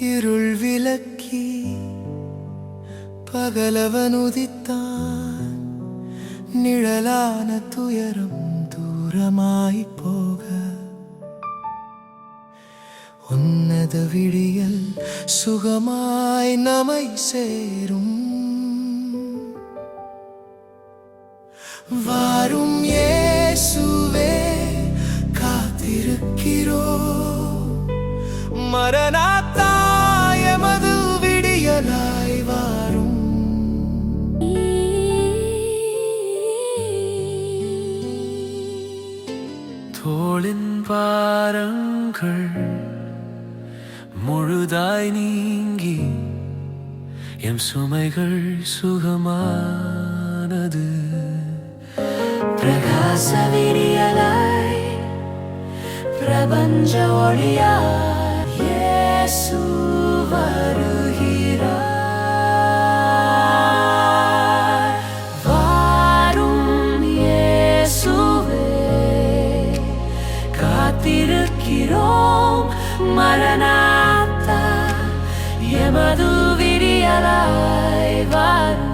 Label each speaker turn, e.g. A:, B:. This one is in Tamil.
A: இருள் விளக்கி பகலவன் உதித்தான் நிழலான துயரம் தூரமாய் போக. உன்னத விழியல் சுகமாய் நமை சேரும். வாரும் ஏசுவே காத்திருக்கிறோ மரணாத்தா தோளின் பாரங்கள் முழுதாய் நீங்கி எம் சுமைகள் சுகமானது.
B: பிரகாச விரியலாய் பிரபஞ்ச ஒளியாய் இயேசு வருகிறார் நிற்கிறோம் மரணாத்தா எமது விடியலாய் வாரும்